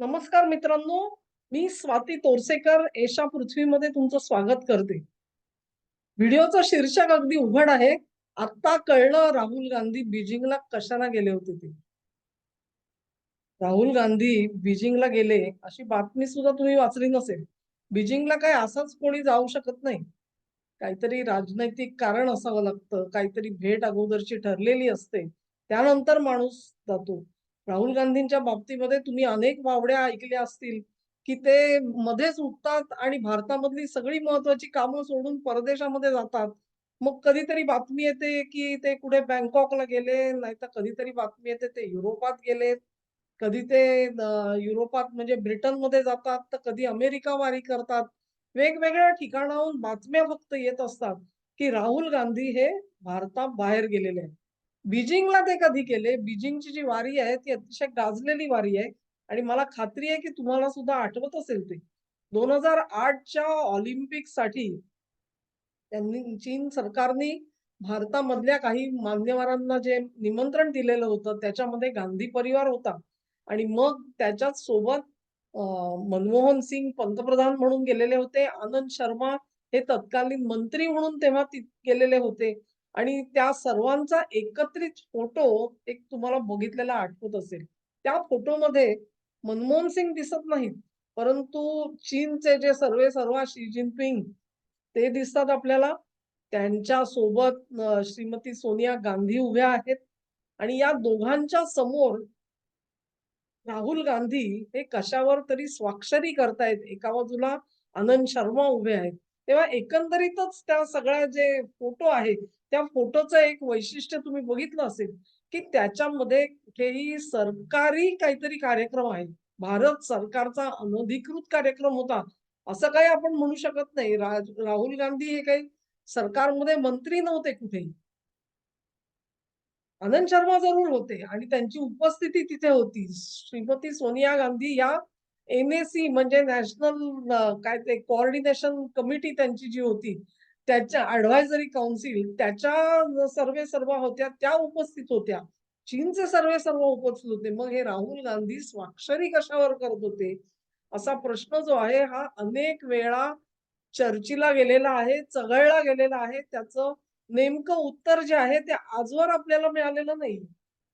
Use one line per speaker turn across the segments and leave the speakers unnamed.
नमस्कार मित्रांनो मी स्वाती तोरसेकर एशा पृथ्वीमध्ये तुमचं स्वागत करते. व्हिडिओचं शीर्षक अगदी उघड आहे आता कळलं राहुल गांधी बीजिंगला कशाला गेले होते ते. राहुल गांधी बीजिंगला गेले अशी बातमी सुद्धा तुम्ही वाचली नसेल. बीजिंगला काय असंच कोणी जाऊ शकत नाही. काहीतरी राजनैतिक कारण असावं लागतं काहीतरी भेट अगोदरची ठरलेली असते त्यानंतर माणूस जातो. राहुल गांधींच्या बाबतीमध्ये तुम्ही अनेक वावड्या ऐकल्या असतील की ते मध्येच उठतात आणि भारतामधली सगळी महत्वाची कामं सोडून परदेशामध्ये जातात. मग कधीतरी बातमी येते की ते कुठे बँकॉकला गेले नाहीतर कधीतरी बातमी येते ते युरोपात गेले कधी ते युरोपात म्हणजे ब्रिटनमध्ये जातात तर कधी अमेरिका वारी करतात. वेगवेगळ्या ठिकाणाहून बातम्या फक्त येत असतात की राहुल गांधी हे भारताबाहेर गेलेले आहेत. बीजिंगला ते कधी केले? बीजिंगची जी वारी आहे ती अतिशय गाजलेली वारी आहे. आणि मला खात्री आहे की तुम्हाला सुद्धा आठवत असेल ते. दोन हजार आठच्या ऑलिम्पिकसाठी त्यांनी चीन सरकारने भारतामधल्या काही मान्यवरांना जे निमंत्रण दिलेलं होतं त्याच्यामध्ये गांधी परिवार होता. आणि मग त्याच्याच सोबत मनमोहन सिंग पंतप्रधान म्हणून गेलेले होते. आनंद शर्मा हे तत्कालीन मंत्री म्हणून तेव्हा गेलेले होते. आणि त्या सर्वांचा एकत्रित फोटो एक तुम्हाला बघितलेला आठवत असेल. त्या फोटोमध्ये मनमोहन सिंग दिसत नाहीत परंतु चीनचे जे सर्वे सर्वा शी जिनपिंग ते दिसतात आपल्याला. त्यांच्यासोबत श्रीमती सोनिया गांधी उभ्या आहेत. आणि या दोघांच्या समोर राहुल गांधी हे कशावर तरी स्वाक्षरी करतायत. एका बाजूला आनंद शर्मा उभे आहेत. तेव्हा एकंदरीतच त्या सगळ्या जे फोटो आहेत त्या फोटोचं एक वैशिष्ट्य तुम्ही बघितलं असेल की त्याच्यामध्ये कुठेही सरकारी काहीतरी कार्यक्रम आहे भारत सरकारचा अनधिकृत कार्यक्रम होता. असं काही आपण म्हणू शकत नाही. राहुल गांधी हे काही सरकारमध्ये मंत्री नव्हते कुठेही. आनंद शर्मा जरूर होते आणि त्यांची उपस्थिती तिथे होती. श्रीमती सोनिया गांधी या एनएसी म्हणजे नॅशनल काय ते कोऑर्डिनेशन कमिटी त्यांची जी होती त्याच्या ऍडव्हायझरी काउन्सिल त्याच्या सर्वे सर्व होत्या त्या उपस्थित होत्या. चीनचे सर्वे सर्व उपस्थित होते. मग हे राहुल गांधी स्वाक्षरी कशावर करत होते? असा प्रश्न जो आहे हा अनेक वेळा चर्चेला गेलेला आहे चघळला गेलेला आहे. त्याचं नेमकं उत्तर जे आहे ते आजवर आपल्याला मिळालेलं नाही.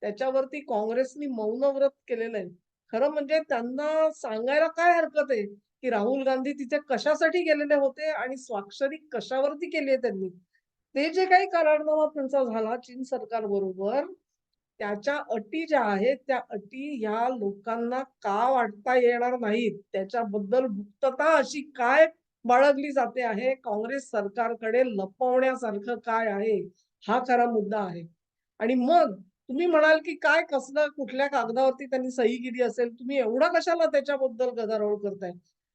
त्याच्यावरती काँग्रेसनी मौनव्रत केलेलं आहे. खरं म्हणजे त्यांना सांगायला काय हरकत आहे? की राहुल गांधी तिथे कशासाठी गेलेले होते आणि स्वाक्षरी कशावरती केली आहे त्यांनी? ते जे काही करारनामा त्यांचा झाला चीन सरकार बरोबर त्याच्या अटी ज्या आहेत त्या अटी ह्या लोकांना का वाटता येणार नाहीत? त्याच्याबद्दल गुप्तता अशी काय बाळगली जाते आहे? काँग्रेस सरकारकडे लपवण्यासारखं काय आहे? हा खरा मुद्दा आहे. आणि मग तुम्ही म्हणाल की काय कसलं कुठल्या कागदावरती त्यांनी सही केली असेल? तुम्ही एवढा कशाला त्याच्याबद्दल गदारोळ करताय?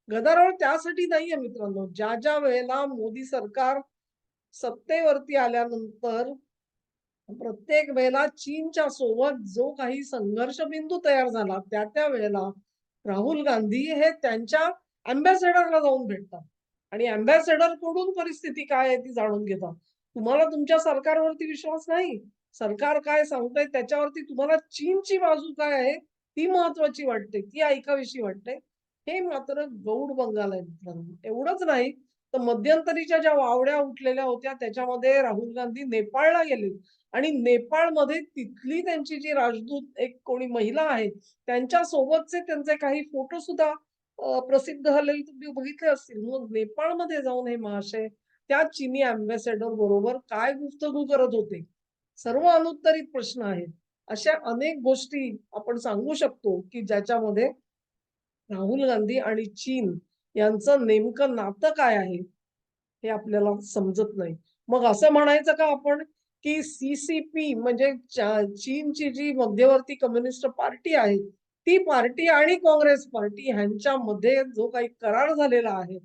गदारोळ त्यासाठी नाहीये मित्रांनो. ज्या ज्या वेळेला मोदी सरकार सत्तेवरती आल्यानंतर प्रत्येक वेळेला चीनच्या सोबत जो काही संघर्ष बिंदू तयार झाला त्या त्या वेळेला राहुल गांधी हे त्यांच्या अम्बॅसेडरला जाऊन भेटतात. आणि अम्बॅसेडरकडून परिस्थिती काय आहे ती जाणून घेतात. तुम्हाला तुमच्या सरकारवरती विश्वास नाही? सरकार काय सांगतंय त्याच्यावरती तुम्हाला चीनची बाजू काय आहे ती महत्वाची वाटते ती ऐकाविषयी वाटते. हे मात्र गौड बंगाल आहे मित्रांनो. एवढंच नाही तर मध्यंतरीच्या ज्या वावड्या उठलेल्या होत्या त्याच्यामध्ये राहुल गांधी नेपाळला गेले. आणि नेपाळमध्ये तिथली त्यांची जी राजदूत एक कोणी महिला आहे त्यांच्या सोबतचे त्यांचे काही फोटो सुद्धा प्रसिद्ध झालेले तुम्ही बघितले असतील. मग नेपाळमध्ये जाऊन हे महाशय त्या चिनी अम्बॅसेडर बरोबर काय गुफ्तगू करत होते? सर्व अनुत्तरित प्रश्न आहेत. अशा अनेक गोष्टी आपण सांगू शकतो की ज्याच्यामध्ये राहुल गांधी आणि चीन यांचं नेमकं नातं काय आहे हे आपल्याला समजत नाही. मग असं म्हणायचं का आपण की सीसीपी म्हणजे चीनची जी मध्यवर्ती कम्युनिस्ट पार्टी आहे ती पार्टी आणि काँग्रेस पार्टी ह्यांच्यामध्ये जो काही करार झालेला आहे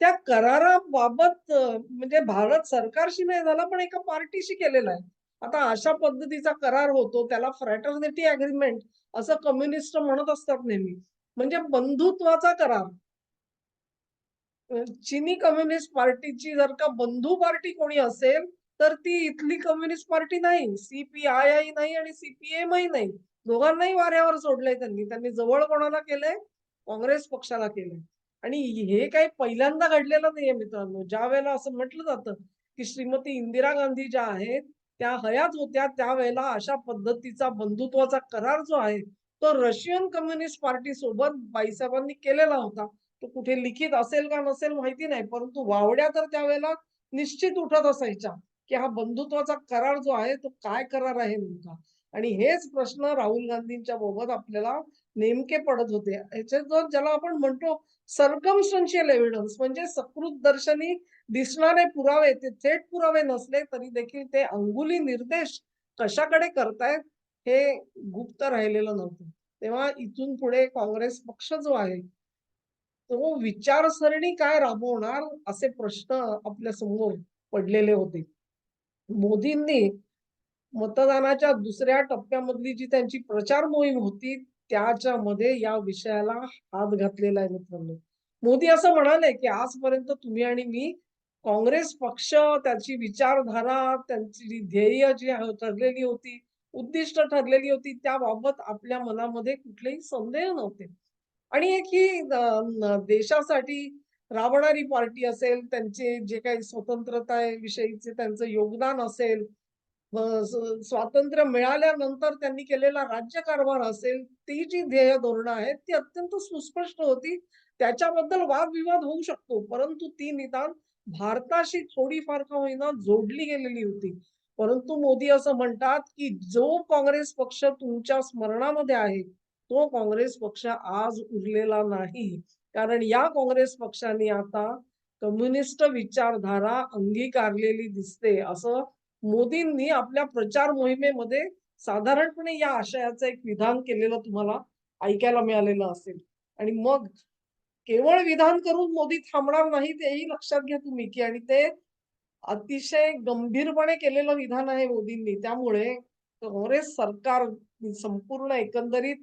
त्या कराराबाबत म्हणजे भारत सरकारशी नाही झाला पण एका पार्टीशी केलेला आहे. आता अशा पद्धतीचा करार होतो त्याला फ्रॅटर्निटी अग्रीमेंट असं कम्युनिस्ट म्हणत असतात नेहमी. म्हणजे बंधुत्वाचा करार. चिनी कम्युनिस्ट पार्टीची जर का बंधू पार्टी कोणी असेल तर ती इथली कम्युनिस्ट पार्टी नाही सीपीआय नाही आणि सीपीएमही नाही. दोघांनाही वाऱ्यावर सोडलंय त्यांनी. त्यांनी जवळ कोणाला केलंय? काँग्रेस पक्षाला केलंय. आणि हे काही पहिल्यांदा घडलेलं नाहीये मित्रांनो. ज्या वेळेला असं म्हटलं जातं की श्रीमती इंदिरा गांधी ज्या आहेत त्या हयात होत्या त्यावेळेला अशा पद्धतीचा बंधुत्वाचा करार जो आहे तो रशियन कम्युनिस्ट पार्टी सोबत बाईसाहेबांनी केलेला होता. तो कुठे लिखित असेल का नसेल माहिती नाही परंतु वावड्या तर त्यावेळेला निश्चित उठत असायच्या की हा बंधुत्वाचा करार जो आहे तो काय करार आहे नेमका? आणि हेच प्रश्न राहुल गांधींच्या बाबत आपल्याला नेमके पडत होते. याचे ज्याला आपण म्हणतो सरकमस्टन्शियल एव्हिडन्स म्हणजे सकृत दर्शनी दिसणारे पुरावे ते थेट पुरावे नसले तरी देखील ते अंगुली निर्देश कशाकडे करतायत हे गुप्त राहिलेलं नव्हतं. तेव्हा इथून पुढे काँग्रेस पक्ष जो आहे तो विचारसरणी काय राबवणार असे प्रश्न आपल्यासमोर पडलेले होते. मोदींनी मतदानाच्या दुसऱ्या टप्प्यामधली जी त्यांची प्रचार मोहीम होती त्याच्यामध्ये या विषयाला हात घातलेला आहे मित्रांनो. मोदी असं म्हणाले की आजपर्यंत तुम्ही आणि मी काँग्रेस पक्ष त्याची विचारधारा त्यांची जी ध्येय जी ठरलेली होती उद्दिष्ट ठरलेली होती त्याबाबत आपल्या मनामध्ये कुठलेही संदेह नव्हते. आणि एक ही देशासाठी राबणारी पार्टी असेल त्यांचे जे काही स्वतंत्रता विषयीचे त्यांचं योगदान असेल स्वातंत्र्य मिळाल्यानंतर त्यांनी केलेला राज्यकारभार असेल ती जी ध्येय धोरणं आहेत ती अत्यंत सुस्पष्ट होती. त्याच्याबद्दल वादविवाद होऊ शकतो परंतु ती निदान भारताशी थोडीफार का होईना जोडली गेलेली होती. परंतु मोदी असं म्हणतात की जो काँग्रेस पक्ष तुमच्या स्मरणामध्ये आहे तो काँग्रेस पक्ष आज उरलेला नाही. कारण या काँग्रेस पक्षाने आता कम्युनिस्ट विचारधारा अंगीकारलेली दिसते. असं मोदींनी आपल्या प्रचार मोहिमेमध्ये साधारणपणे या आशयाचं एक विधान केलेलं तुम्हाला ऐकायला मिळालेलं असेल. आणि मग केवळ विधान करून मोदी थांबणार नाही तेही लक्षात घ्या तुम्ही की आणि ते अतिशय गंभीरपणे केलेलं विधान आहे मोदींनी. त्यामुळे काँग्रेस सरकार संपूर्ण एकंदरीत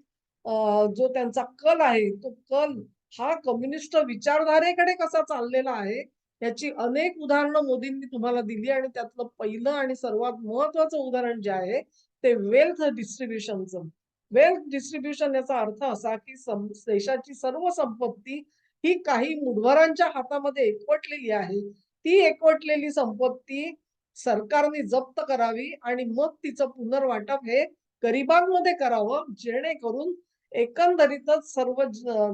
जो त्यांचा कल आहे तो कल हा कम्युनिस्ट विचारधारेकडे कसा चाललेला आहे याची अनेक उदाहरणं मोदींनी तुम्हाला दिली आणि त्यातलं पहिलं आणि सर्वात महत्वाचं उदाहरण जे आहे ते वेल्थ डिस्ट्रीब्युशनचं वेल्थ डिस्ट्रीब्युशन याचा अर्थ असा की देशाची सर्व संपत्ती ही काही मुठभरांच्या हातामध्ये एकवटलेली आहे. ती एकवटलेली संपत्ती सरकारने जप्त करावी आणि मग तिचं पुनर्वाटप हे गरिबांमध्ये करावं जेणेकरून एकंदरीतच सर्व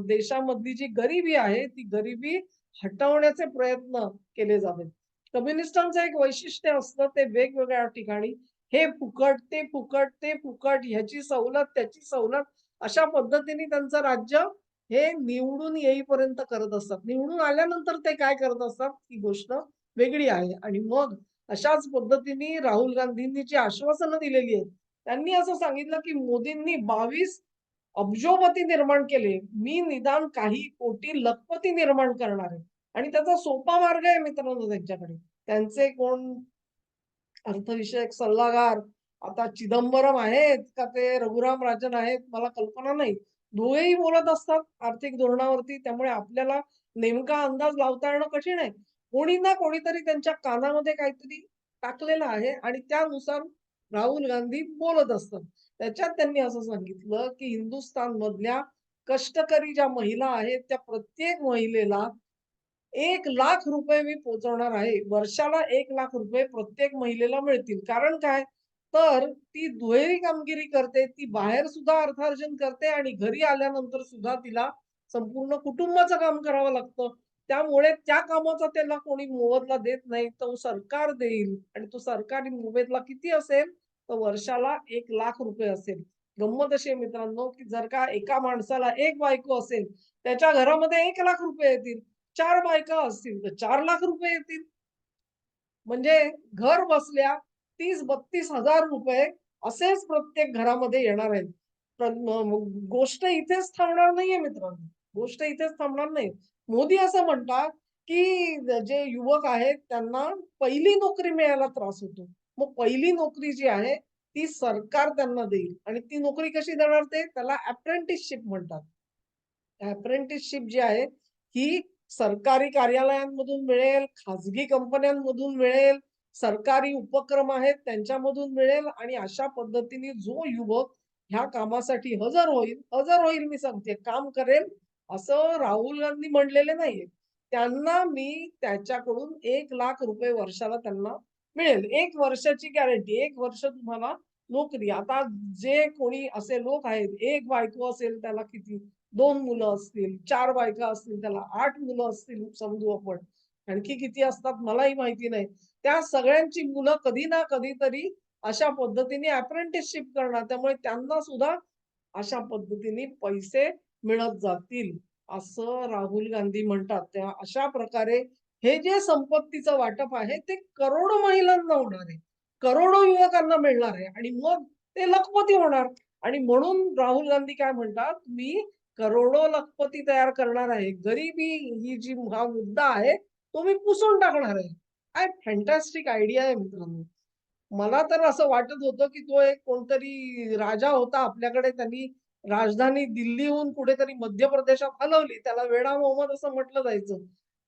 देशामधली जी गरिबी आहे ती गरिबी हटवण्याचे प्रयत्न केले जावेत. कम्युनिस्टांचं एक वैशिष्ट्य असतं ते वेगवेगळ्या ठिकाणी हे फुकट ते फुकट ते फुकट ह्याची सवलत त्याची सवलत अशा पद्धतीने त्यांचं राज्य हे निवडून येईपर्यंत करत असतात. निवडून आल्यानंतर ते काय करत असतात? ही गोष्ट वेगळी आहे. आणि मग अशाच पद्धतीने राहुल गांधींनी जी आश्वासनं दिलेली आहेत त्यांनी असं सांगितलं की मोदींनी बावीस अब्जोपती निर्माण केले. मी निदान काही कोटी लखपती निर्माण करणार आहे. आणि त्याचा सोपा मार्ग आहे मित्रांनो त्यांच्याकडे. त्यांचे कोण अर्थविषयक सल्लागार? आता चिदंबरम आहेत का ते? रघुराम राजन आहेत? मला कल्पना नाही. दोघेही बोलत असतात आर्थिक धोरणावरती. त्यामुळे आपल्याला नेमका अंदाज लावता येणं कठीण आहे. कोणी ना कोणीतरी त्यांच्या कानामध्ये काहीतरी टाकलेलं आहे आणि त्यानुसार राहुल गांधी बोलत असतात. त्याच्यात त्यांनी असं सांगितलं की हिंदुस्थान मधल्या कष्टकरी ज्या महिला आहेत त्या प्रत्येक महिलेला एक लाख रुपये मी पोहोचवणार आहे. वर्षाला एक लाख रुपये प्रत्येक महिलेला मिळतील. कारण काय? तर ती दुहेरी कामगिरी करते ती बाहेर सुद्धा अर्थार्जन करते आणि घरी आल्यानंतर सुद्धा तिला संपूर्ण कुटुंबाचं काम करावं लागतं. त्यामुळे त्या कामाचा त्याला कोणी मोबदला देत नाही तो सरकार देईल आणि तो सरकारी मोबदला किती असेल? तर वर्षाला एक लाख रुपये असेल. गंमत अशी आहे मित्रांनो की जर का एका माणसाला एक बायको असेल त्याच्या घरामध्ये एक लाख रुपये येतील चार बायका असतील तर चार लाख रुपये येतील. म्हणजे घर बसल्या तीस बत्तीस हजार रुपये असेच प्रत्येक घरामध्ये येणार आहेत. गोष्ट इथेच थांबणार नाहीये मित्रांनो. गोष्ट इथेच थांबणार नाही. मोदी असं म्हणतात की जे युवक आहेत त्यांना पहिली नोकरी मिळायला त्रास होतो. मग पहिली नोकरी जी आहे ती सरकार त्यांना देईल. आणि ती नोकरी कशी देणार ते? त्याला अप्रेंटिसशिप म्हणतात. अप्रेंटिसशिप जी आहे ही सरकारी कार्यालयांमधून मिळेल खाजगी कंपन्यांमधून मिळेल सरकारी उपक्रम आहेत त्यांच्यामधून मिळेल आणि अशा पद्धतीने जो युवक ह्या कामासाठी हजर होईल हजर होईल मी सांगते काम करेल असं राहुल गांधी म्हणलेले नाहीये. त्यांना मी त्याच्याकडून एक लाख रुपये वर्षाला त्यांना मिळेल. एक वर्षाची गॅरंटी एक वर्ष तुम्हाला नोकरी. आता जे कोणी असे लोक आहेत एक बायको असेल त्याला किती? दोन मुलं असतील चार बायका असतील त्याला आठ मुलं असतील समजू आपण. आणखी किती असतात मलाही माहिती नाही. त्या सगळ्यांची मुलं कधी ना कधीतरी अशा पद्धतीने अप्रेंटिसशिप करणार. त्यामुळे त्यांना सुद्धा अशा पद्धतीने पैसे मिळत जातील असं राहुल गांधी म्हणतात. त्या अशा प्रकारे हे जे संपत्तीचं वाटप आहे ते करोडो महिलांना होणार आहे. करोडो युवकांना मिळणार आहे. आणि मग ते लखपती होणार. आणि म्हणून राहुल गांधी काय म्हणतात मी करोडो लखपती तयार करणार आहे. गरिबी ही जी हा मुद्दा आहे तो मी पुसून टाकणार आहे. काय फॅन्टॅस्टिक आयडिया आहे मित्रांनो. मला तर असं वाटत होतं की तो एक कोणतरी राजा होता आपल्याकडे. त्यांनी राजधानी दिल्लीहून कुठेतरी मध्य प्रदेशात हलवली. त्याला वेडा मोहम्मद असं म्हटलं जायचं.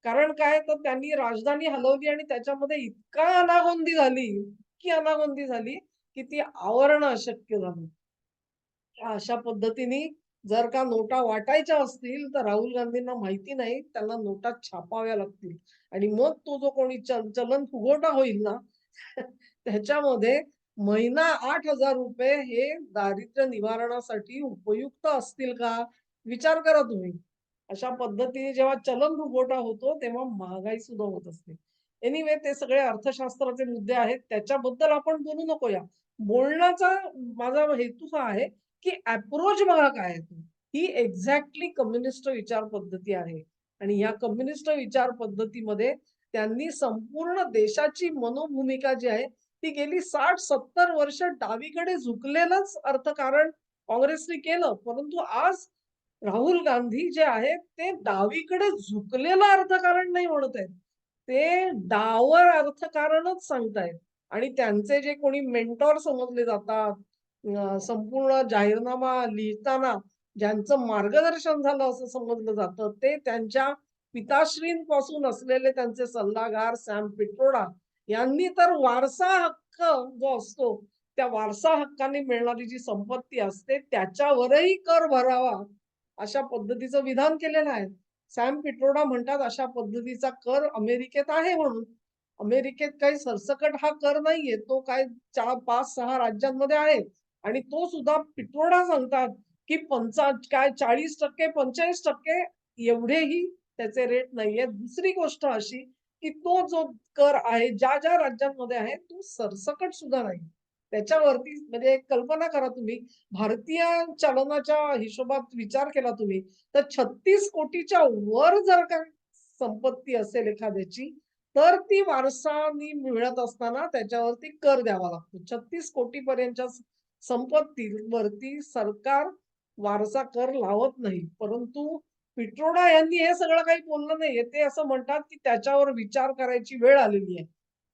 कारण काय? तर त्यांनी राजधानी हलवली आणि त्याच्यामध्ये इतका अनागोंदी झाली इतकी अनागोंदी झाली की ती आवरणं अशक्य झालं. अशा पद्धतीने जर का नोटा वाटायच्या असतील तर राहुल गांधींना माहिती नाही त्यांना नोटा छापाव्या लागतील. आणि मग तो जो कोणी चल चलन फुगोटा होईल ना त्याच्यामध्ये महिना आठ हजार रुपये हे दारिद्र्य निवारणासाठी उपयुक्त असतील का? विचार करा तुम्ही. अशा पद्धतीने जेव्हा चलन फुगोटा होतो तेव्हा महागाई सुद्धा होत असते. एनिवे ते सगळे अर्थशास्त्राचे मुद्दे आहेत. त्याच्याबद्दल आपण बोलू नको या बोलण्याचा माझा हेतू हा आहे की अप्रोच बघा काय आहे ही एक्झॅक्टली कम्युनिस्ट विचार पद्धती आहे. आणि या कम्युनिस्ट विचार पद्धतीमध्ये त्यांनी संपूर्ण देशाची मनोभूमिका जी आहे ती गेली साठ सत्तर वर्ष डावीकडे झुकलेलंच अर्थकारण काँग्रेसने केलं. परंतु आज राहुल गांधी जे आहेत ते डावीकडे झुकलेलं अर्थकारण नाही म्हणत आहेत. ते डावर अर्थकारणच सांगतायत. आणि त्यांचे जे कोणी मेंटॉर समजले जातात संपूर्ण जाहीरनामा लिहिताना ज्यांचं मार्गदर्शन झालं असं समजलं जातं ते त्यांच्या पिताश्रींपासून असलेले त्यांचे सल्लागार सॅम पिट्रोडा यांनी तर वारसा हक्क जो असतो त्या वारसा हक्काने मिळणारी जी संपत्ती असते त्याच्यावरही कर भरावा अशा पद्धतीचं विधान केलेलं आहे. सॅम पिट्रोडा म्हणतात अशा पद्धतीचा कर अमेरिकेत आहे म्हणून. अमेरिकेत काही सरसकट हा कर नाहीये तो काय चार पाच सहा राज्यांमध्ये आहे. आणि तो सुद्धा पिटवडा सांगतात की पंचा काय चाळीस टक्के पंचेचाळीस टक्के एवढेही त्याचे रेट नाहीये. दुसरी गोष्ट अशी की तो जो कर आहे ज्या ज्या राज्यांमध्ये आहे तो सरसकट सुद्धा नाही. त्याच्यावरती म्हणजे कल्पना करा तुम्ही. भारतीय चलनाच्या हिशोबात विचार केला तुम्ही तर छत्तीस कोटीच्या वर जर का संपत्ती असेल एखाद्याची तर ती वारसानी मिळत असताना त्याच्यावरती कर द्यावा लागतो. छत्तीस कोटी पर्यंतच्या संपत्तीवरती सरकार वारसा कर लावत नाही. परंतु पिट्रोडा यांनी हे सगळं काही बोललं नाहीये. ते असं म्हणतात की त्याच्यावर विचार करायची वेळ आलेली आहे.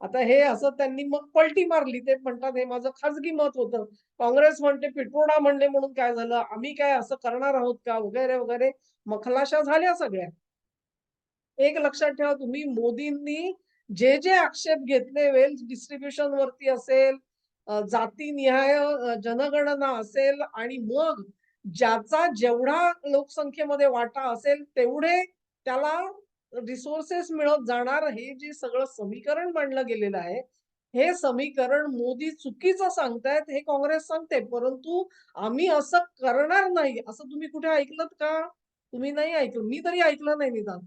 आता हे असं त्यांनी मग पलटी मारली. ते म्हणतात हे माझं खाजगी मत होतं. काँग्रेस म्हणते पिट्रोडा म्हणले म्हणून काय झालं? आम्ही काय असं करणार आहोत का? वगैरे वगैरे. मखलाशा झाल्या सगळ्या. एक लक्षात ठेवा तुम्ही मोदींनी जे जे आक्षेप घेतले वेल्थ डिस्ट्रीब्युशन वरती असेल जातीनिहाय जनगणना असेल आणि मग ज्याचा जेवढा लोकसंख्येमध्ये वाटा असेल तेवढे त्याला रिसोर्सेस मिळत जाणार. हे जे सगळं समीकरण मांडलं गेलेलं आहे हे समीकरण मोदी चुकीचं सांगतायत हे काँग्रेस सांगते. परंतु आम्ही असं करणार नाही. असं तुम्ही कुठे ऐकलं का? तुम्ही नाही ऐकलं. मी तरी ऐकलं नाही निदान.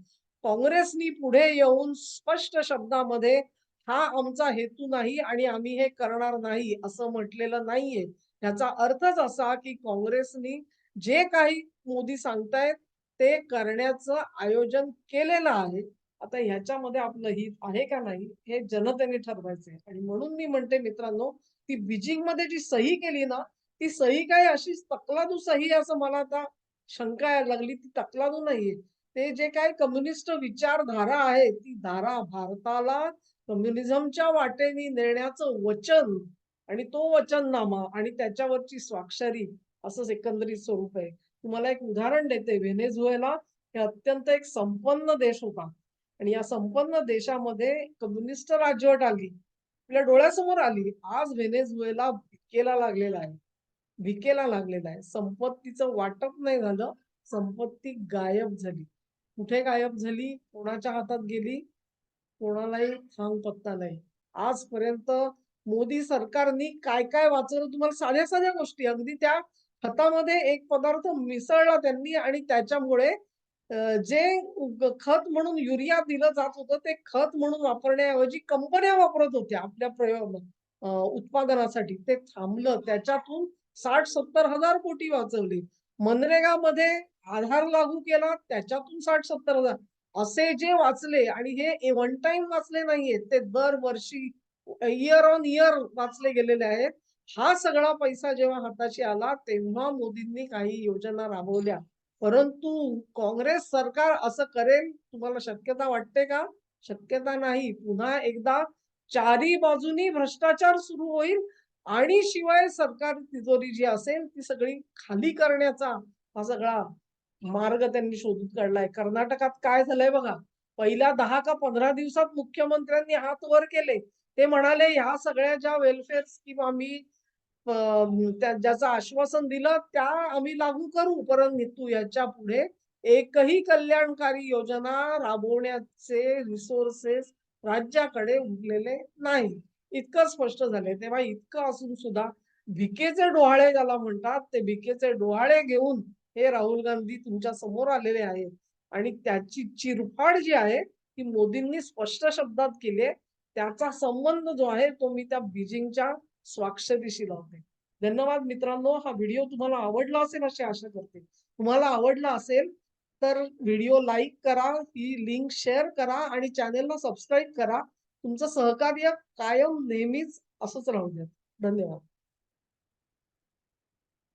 काँग्रेसनी पुढे येऊन स्पष्ट शब्दामध्ये हा आमचा हेतू नाही आणि आम्ही हे करणार नाही असं म्हटलेलं नाहीये. ह्याचा अर्थच असा की काँग्रेसनी जे काही मोदी सांगतायत ते करण्याचं आयोजन केलेलं आहे. आता ह्याच्यामध्ये आपलं हित आहे का नाही हे जनतेने ठरवायचंय. आणि म्हणून मी म्हणते मित्रांनो ती बीजिंगमध्ये जी सही केली ना ती सही काय अशी तकलादू सही आहे असं मला आता शंका यायला लागली. ती तकलादू नाहीये. ते जे काय कम्युनिस्ट विचारधारा आहे ती धारा भारताला कम्युनिझमच्या वाटेने नेण्याचं वचन आणि तो वचननामा आणि त्याच्यावरची स्वाक्षरी असंच एकंदरीत स्वरूप आहे. तुम्हाला एक उदाहरण देते. व्हेनेझुएला हे अत्यंत एक संपन्न देश होता. आणि या संपन्न देशामध्ये कम्युनिस्ट राजवट आली. आपल्या डोळ्यासमोर आली. आज व्हेनेझुएला भिकेला लागलेला आहे. भिकेला लागलेला आहे. संपत्तीचं वाटप नाही झालं. संपत्ती गायब झाली. कुठे गायब झाली? कोणाच्या हातात गेली? कोणालाही थांग पत्ता नाही. आजपर्यंत मोदी सरकारनी काय काय वाचवलं तुम्हाला साध्या साध्या गोष्टी. अगदी त्या खतामध्ये एक पदार्थ मिसळला त्यांनी आणि त्याच्यामुळे जे खत म्हणून युरिया दिलं जात होतं ते खत म्हणून वापरण्याऐवजी कंपन्या वापरत होत्या आपल्या प्रयोग उत्पादनासाठी. ते थांबलं. त्याच्यातून साठ सत्तर हजार कोटी वाचवली. मनरेगामध्ये आधार लागू केला त्याच्यातून साठ सत्तर हजार. असे जे वाचले आणि हे वन टाइम वाचले नाहीयेत ते दरवर्षी इयर ऑन इयर वाचले गेलेले आहेत. हा सगळा पैसा जेव्हा हाताशी आला तेव्हा मोदींनी काही योजना राबवल्या. परंतु काँग्रेस सरकार असं करेल तुम्हाला शक्यता वाटते का? शक्यता नाही. पुन्हा एकदा चारी बाजूनी भ्रष्टाचार सुरू होईल आणि शिवाय सरकार तिजोरी जी असेल ती सगळी खाली करण्याचा हा सगळा मार्ग त्यांनी शोधून काढलाय. कर्नाटकात काय झालंय बघा पहिल्या दहा का पंधरा दिवसात मुख्यमंत्र्यांनी हात वर केले. ते म्हणाले ह्या सगळ्या ज्या वेलफेअर स्कीम आम्ही ज्याचं आश्वासन दिलं त्या आम्ही लागू करू. परंतु याच्यापुढे एकही कल्याणकारी योजना राबवण्याचे रिसोर्सेस राज्याकडे उरलेले नाही. इतकं स्पष्ट झाले तेव्हा इतकं असून सुद्धा भिकेचे डोहाळे ज्याला म्हणतात ते भिकेचे डोहाळे घेऊन हे राहुल गांधी तुमच्यासमोर आलेले आहेत. आणि त्याची चिरफाड जी आहे ती मोदींनी स्पष्ट शब्दात केली आहे त्याचा संबंध जो आहे तो मी त्या बीजिंगच्या स्वाक्षरीशी लावते. धन्यवाद मित्रांनो. हा व्हिडिओ तुम्हाला आवडला असेल अशी आशा करते. तुम्हाला आवडला असेल तर व्हिडिओ लाईक करा ही लिंक शेअर करा आणि चॅनेलला सबस्क्राईब करा. तुमचं सहकार्य कायम नेहमीच असंच राहू द्या. धन्यवाद.